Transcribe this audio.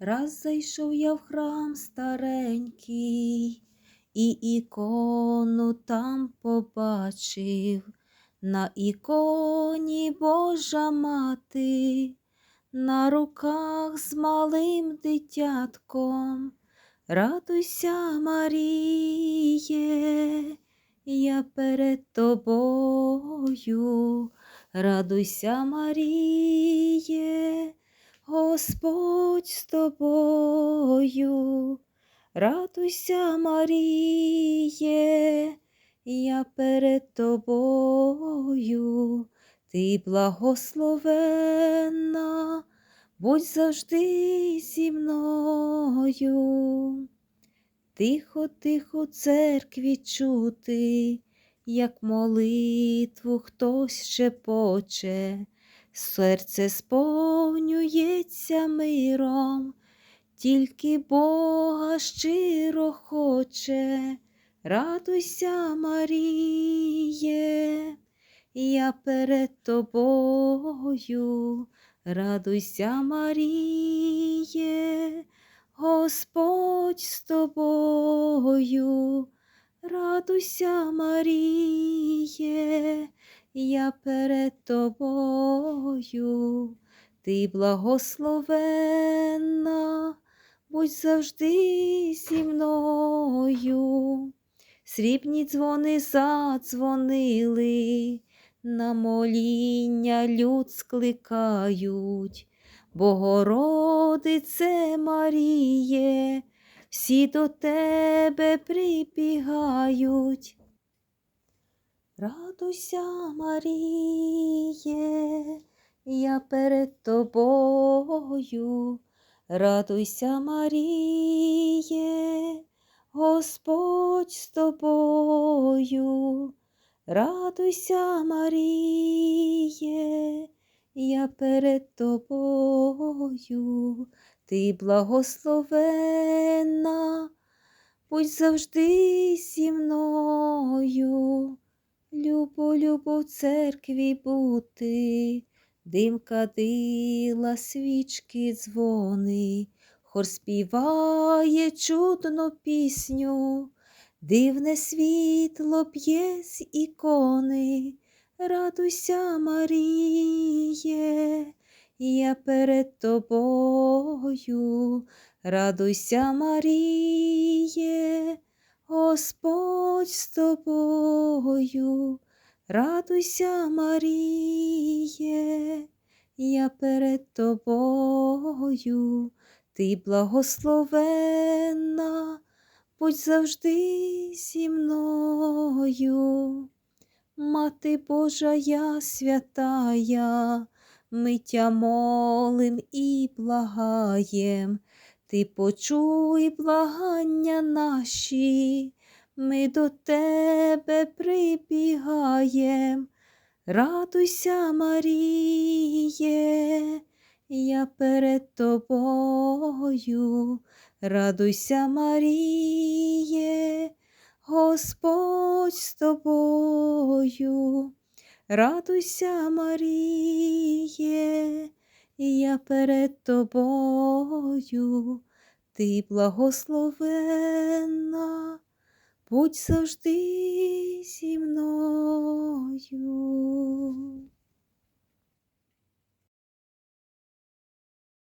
Раз зайшов я в храм старенький, і ікону там побачив, на іконі Божа мати, на руках з малим дитятком. Радуйся, Маріє, я перед тобою, радуйся, Маріє, Господь з тобою, радуйся, Маріє, я перед тобою, ти благословенна, будь завжди зі мною. Тихо, тихо, церкві чути, як молитву хтось шепоче, серце сповнюється миром, тільки Бога щиро хоче, радуйся, Маріє, я перед тобою, радуйся, Маріє. Господь з тобою, радуйся, Маріє, я перед тобою, ти благословенна, будь завжди зі мною. Срібні дзвони задзвонили, на моління люд скликають. Богородице Маріє, всі до тебе прибігають. Радуйся, Маріє, я перед тобою, радуйся, Маріє, Господь з тобою, радуйся, Маріє я перед тобою, ти благословенна, будь завжди зі мною, любо в церкві бути, дим кадила, свічки дзвони, хор співає чудну пісню, дивне світло п'є з ікони. Радуйся, Маріє, я перед тобою, радуйся, Маріє, Господь з тобою, радуйся, Маріє, я перед тобою, ти благословенна, будь завжди зі мною. Мати Божа я святая, ми молим і благаєм, ти почуй благання наші, ми до тебе прибігаєм. Радуйся, Маріє, я перед тобою, радуйся, Маріє. Господь з тобою, радуйся, Маріє, я перед тобою, ти благословенна, будь завжди